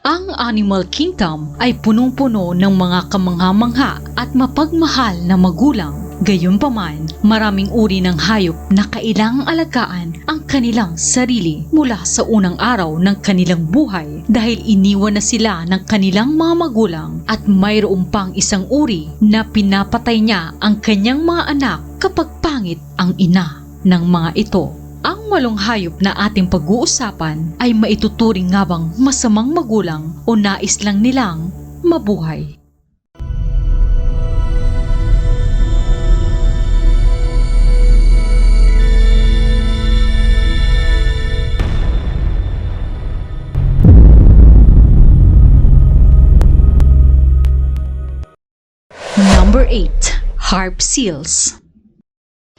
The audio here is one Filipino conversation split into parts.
Ang Animal Kingdom ay punong-puno ng mga kamangha-mangha at mapagmahal na magulang. Gayunpaman, maraming uri ng hayop na kailangang alagaan ang kanilang sarili mula sa unang araw ng kanilang buhay dahil iniwan na sila ng kanilang mga magulang at mayroon pang isang uri na pinapatay niya ang kanyang mga anak kapag pangit ang ina ng mga ito. Ang walong hayop na ating pag-uusapan ay maituturing nga bang masamang magulang o nais lang nilang mabuhay. Number 8. Harp Seals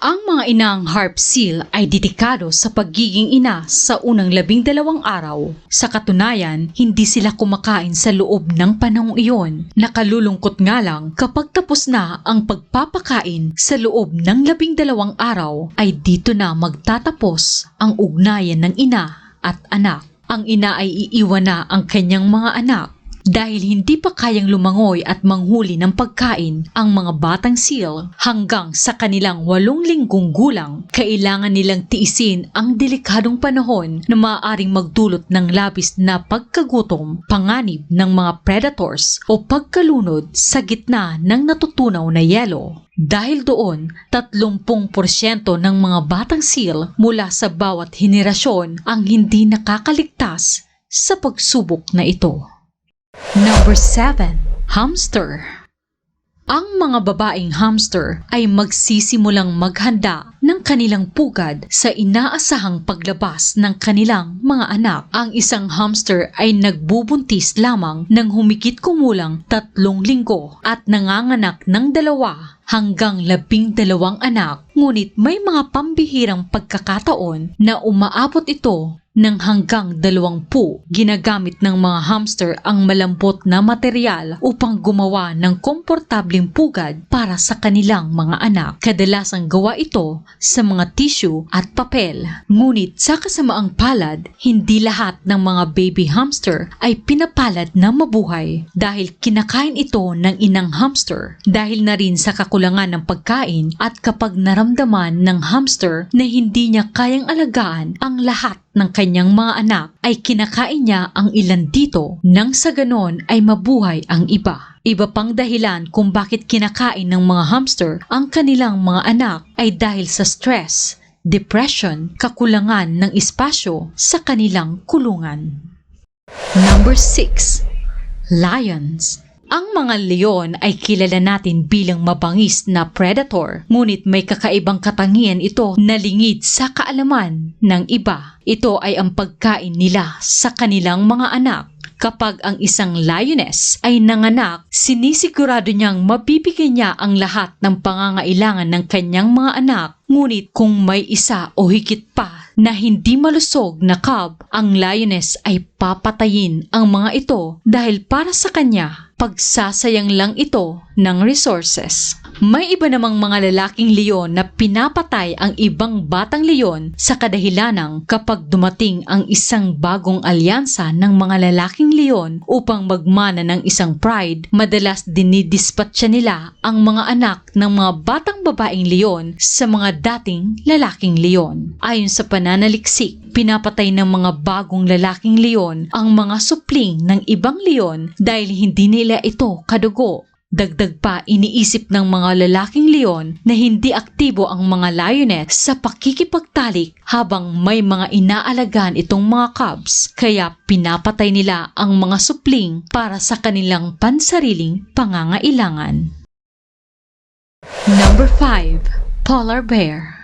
ang mga inang harp seal ay dedikado sa pagiging ina sa unang labing dalawang araw. Sa katunayan, hindi sila kumakain sa loob ng panahong iyon. Nakalulungkot nga lang kapag tapos na ang pagpapakain sa loob ng labing dalawang araw ay dito na magtatapos ang ugnayan ng ina at anak. Ang ina ay iiwan na ang kanyang mga anak dahil hindi pa kayang lumangoy at manghuli ng pagkain ang mga batang seal hanggang sa kanilang walong linggong gulang, kailangan nilang tiisin ang delikadong panahon na maaaring magdulot ng labis na pagkagutom, panganib ng mga predators o pagkalunod sa gitna ng natutunaw na yelo. Dahil doon, 30% ng mga batang seal mula sa bawat henerasyon ang hindi nakakaligtas sa pagsubok na ito. Number 7. Hamster Ang mga babaeng hamster ay magsisimulang maghanda ng kanilang pugad sa inaasahang paglabas ng kanilang mga anak. Ang isang hamster ay nagbubuntis lamang ng humigit kumulang tatlong linggo at nanganganak ng dalawa hanggang labing dalawang anak. Ngunit may mga pambihirang pagkakataon na umaabot ito ng hanggang dalawangpu. Ginagamit ng mga hamster ang malambot na material upang gumawa ng komportableng pugad para sa kanilang mga anak. Kadalasang gawa ito sa mga tissue at papel. Ngunit sa kasamaang palad, hindi lahat ng mga baby hamster ay pinapalad na mabuhay dahil kinakain ito ng inang hamster. Dahil na rin sa kakulangan ng pagkain at kapag naramdaman ng hamster na hindi niya kayang alagaan ang lahat ng kanyang mga anak ay kinakain niya ang ilan dito nang sa ganon ay mabuhay ang iba. Iba pang dahilan kung bakit kinakain ng mga hamster ang kanilang mga anak ay dahil sa stress, depression, kakulangan ng espasyo sa kanilang kulungan. Number 6. Lions ang mga leon ay kilala natin bilang mabangis na predator, ngunit may kakaibang katangian ito na lingid sa kaalaman ng iba. Ito ay ang pagkain nila sa kanilang mga anak. Kapag ang isang lioness ay nanganak, sinisigurado niyang mabibigyan niya ang lahat ng pangangailangan ng kanyang mga anak. Ngunit kung may isa o higit pa na hindi malusog na cub, ang lioness ay papatayin ang mga ito dahil para sa kanya pagsasayang lang ito ng resources. May iba namang mga lalaking leon na pinapatay ang ibang batang leon sa kadahilanang kapag dumating ang isang bagong alyansa ng mga lalaking leon upang magmana ng isang pride, madalas dinidispatcha nila ang mga anak ng mga batang babaeng leon sa mga dating lalaking leon. Ayon sa pananaliksik, pinapatay ng mga bagong lalaking leon ang mga supling ng ibang leon dahil hindi nila ito kadugo. Dagdag pa, iniisip ng mga lalaking leon na hindi aktibo ang mga lioness sa pakikipagtalik habang may mga inaalagaan itong mga cubs kaya pinapatay nila ang mga supling para sa kanilang pansariling pangangailangan. Number 5. Polar Bear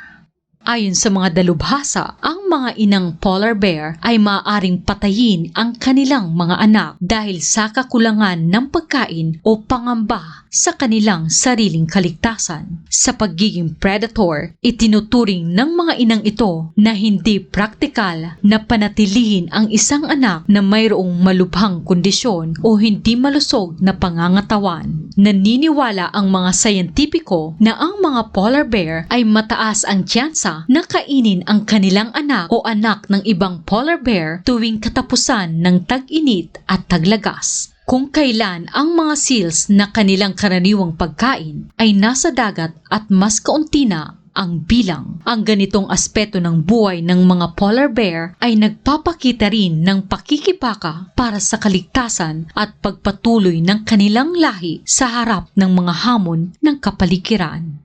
Ayon sa mga dalubhasa, ang mga inang polar bear ay maaaring patayin ang kanilang mga anak dahil sa kakulangan ng pagkain o pangamba sa kanilang sariling kaligtasan. Sa pagiging predator, itinuturing ng mga inang ito na hindi praktikal na panatilihin ang isang anak na mayroong malubhang kondisyon o hindi malusog na pangangatawan. Naniniwala ang mga sayentipiko na ang mga polar bear ay mataas ang tsansa na kainin ang kanilang anak o anak ng ibang polar bear tuwing katapusan ng tag-init at taglagas. Kung kailan ang mga seals na kanilang karaniwang pagkain ay nasa dagat at mas kaunti na ang bilang. Ang ganitong aspeto ng buhay ng mga polar bear ay nagpapakita rin ng pakikibaka para sa kaligtasan at pagpatuloy ng kanilang lahi sa harap ng mga hamon ng kapaligiran.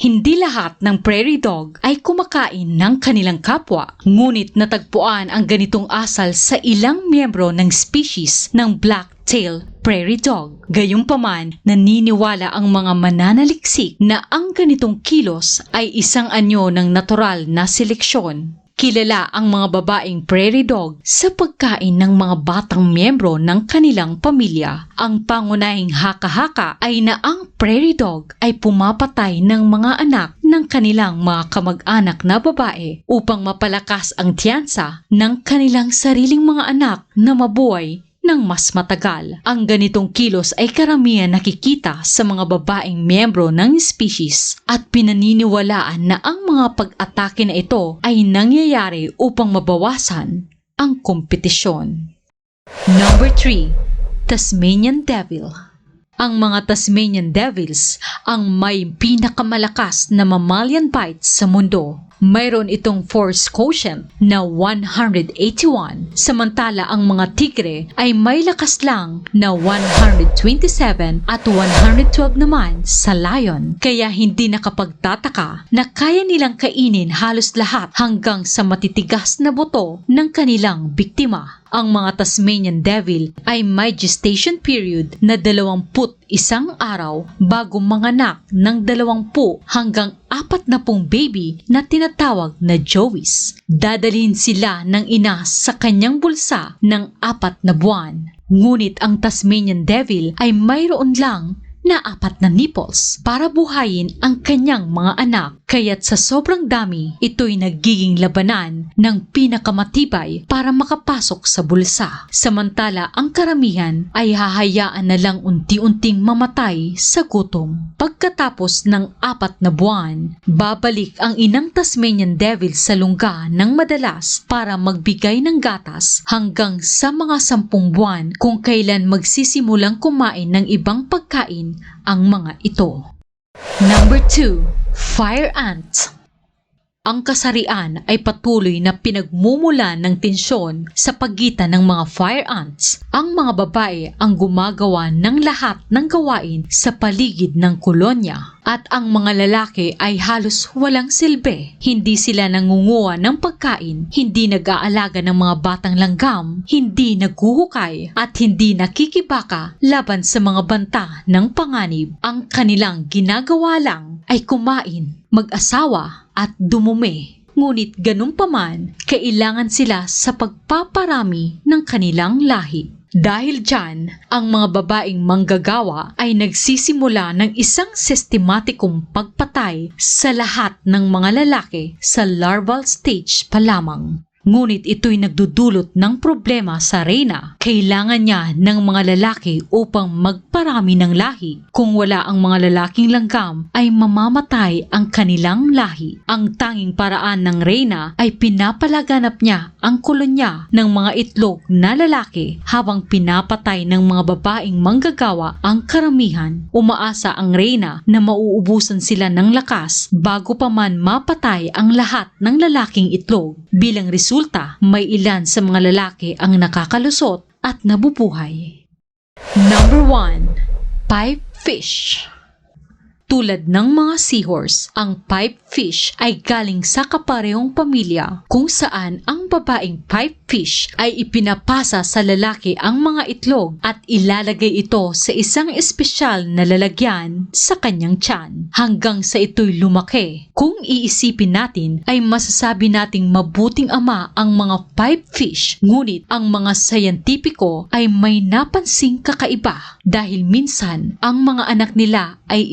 Hindi lahat ng prairie dog ay kumakain ng kanilang kapwa, ngunit natagpuan ang ganitong asal sa ilang miyembro ng species ng black-tail prairie dog. Gayunpaman, naniniwala ang mga mananaliksik na ang ganitong kilos ay isang anyo ng natural na seleksyon. Kilala ang mga babaeng prairie dog sa pagkain ng mga batang miyembro ng kanilang pamilya. Ang pangunahing haka-haka ay na ang prairie dog ay pumapatay ng mga anak ng kanilang mga kamag-anak na babae upang mapalakas ang tiyansa ng kanilang sariling mga anak na mabuhay ng mas matagal. Ang ganitong kilos ay karamihan nakikita sa mga babaeng miyembro ng species at pinaniniwalaan na ang mga pag-atake na ito ay nangyayari upang mabawasan ang kompetisyon. Number 3. Tasmanian Devil ang mga Tasmanian Devils ang may pinakamalakas na mammalian bite sa mundo. Mayroon itong force quotient na 181, samantala ang mga tigre ay may lakas lang na 127 at 112 naman sa lion. Kaya hindi nakapagtataka na kaya nilang kainin halos lahat hanggang sa matitigas na buto ng kanilang biktima. Ang mga Tasmanian Devil ay may gestation period na 21 araw bago manganak ng 20 hanggang 40 baby na tinatawag na joeys. Dadalhin sila ng ina sa kanyang bulsa ng apat na buwan. Ngunit ang Tasmanian Devil ay mayroon lang na apat na nipples para buhayin ang kanyang mga anak. Kaya't sa sobrang dami, ito'y nagiging labanan ng pinakamatibay para makapasok sa bulsa. Samantala, ang karamihan ay hahayaan na lang unti-unting mamatay sa gutom. Pagkatapos ng apat na buwan, babalik ang inang Tasmanian Devil sa lungga ng madalas para magbigay ng gatas hanggang sa mga sampung buwan kung kailan magsisimulang kumain ng ibang pagkain ang mga ito. Number 2. Fire Ant ang kasarian ay patuloy na pinagmumula ng tensyon sa pagitan ng mga fire ants. Ang mga babae ang gumagawa ng lahat ng gawain sa paligid ng kolonya at ang mga lalaki ay halos walang silbi. Hindi sila nangunguha ng pagkain, hindi nag-aalaga ng mga batang langgam, hindi naghuhukay at hindi nakikibaka laban sa mga banta ng panganib. Ang kanilang ginagawa lang ay kumain, mag-asawa at dumumi. Ngunit ganun pa man, kailangan sila sa pagpaparami ng kanilang lahi. Dahil dyan, ang mga babaeng manggagawa ay nagsisimula ng isang sistematikong pagpatay sa lahat ng mga lalaki sa larval stage pa lamang. Ngunit ito'y nagdudulot ng problema sa Reyna. Kailangan niya ng mga lalaki upang magparami ng lahi. Kung wala ang mga lalaking langgam, ay mamamatay ang kanilang lahi. Ang tanging paraan ng Reyna ay pinapalaganap niya ang kolonya ng mga itlog na lalaki habang pinapatay ng mga babaeng manggagawa ang karamihan. Umaasa ang Reyna na mauubusan sila ng lakas bago pa man mapatay ang lahat ng lalaking itlog. Bilang may ilan sa mga lalaki ang nakakalusot at nabubuhay. Number 1. Pipe Fish tulad ng mga seahorse, ang pipe fish ay galing sa kaparehong pamilya kung saan ang babaeng pipe fish ay ipinapasa sa lalaki ang mga itlog at ilalagay ito sa isang espesyal na lalagyan sa kanyang tiyan hanggang sa ito'y lumaki. Kung iisipin natin ay masasabi nating mabuting ama ang mga pipe fish ngunit ang mga sayantipiko ay may napansing kakaiba dahil minsan ang mga anak nila ay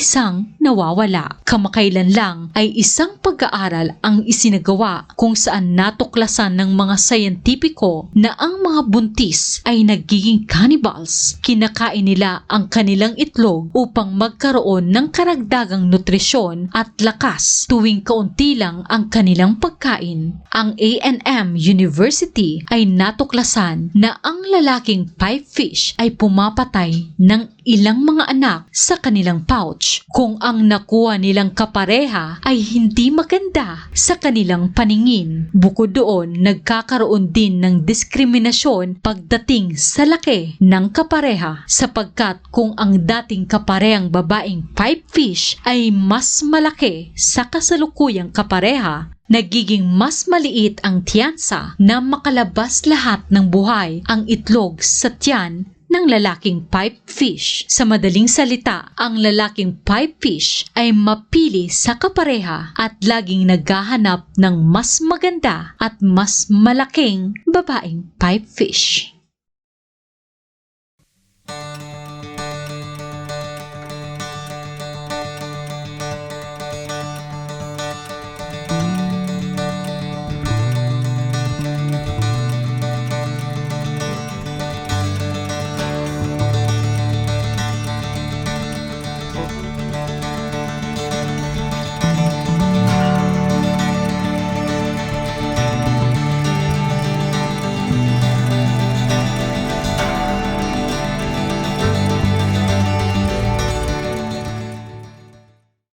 isa-isang nawawala. Kamakailan lang ay isang pag-aaral ang isinagawa kung saan natukla natuklasan ng mga sayentipiko na ang mga buntis ay nagiging cannibals. Kinakain nila ang kanilang itlog upang magkaroon ng karagdagang nutrisyon at lakas tuwing kaunti lang ang kanilang pagkain. Ang A&M University ay natuklasan na ang lalaking pipefish ay pumapatay ng ilang mga anak sa kanilang pouch kung ang nakuha nilang kapareha ay hindi maganda sa kanilang paningin. Bukod doon, nagkakaroon din ng diskriminasyon pagdating sa laki ng kapareha sapagkat kung ang dating kaparehang babaeng pipefish ay mas malaki sa kasalukuyang kapareha, nagiging mas maliit ang tiyansa na makalabas lahat ng buhay ang itlog sa tiyan ng lalaking pipefish. Sa madaling salita, ang lalaking pipefish ay mapili sa kapareha at laging naghahanap ng mas maganda at mas malaking babaeng pipefish.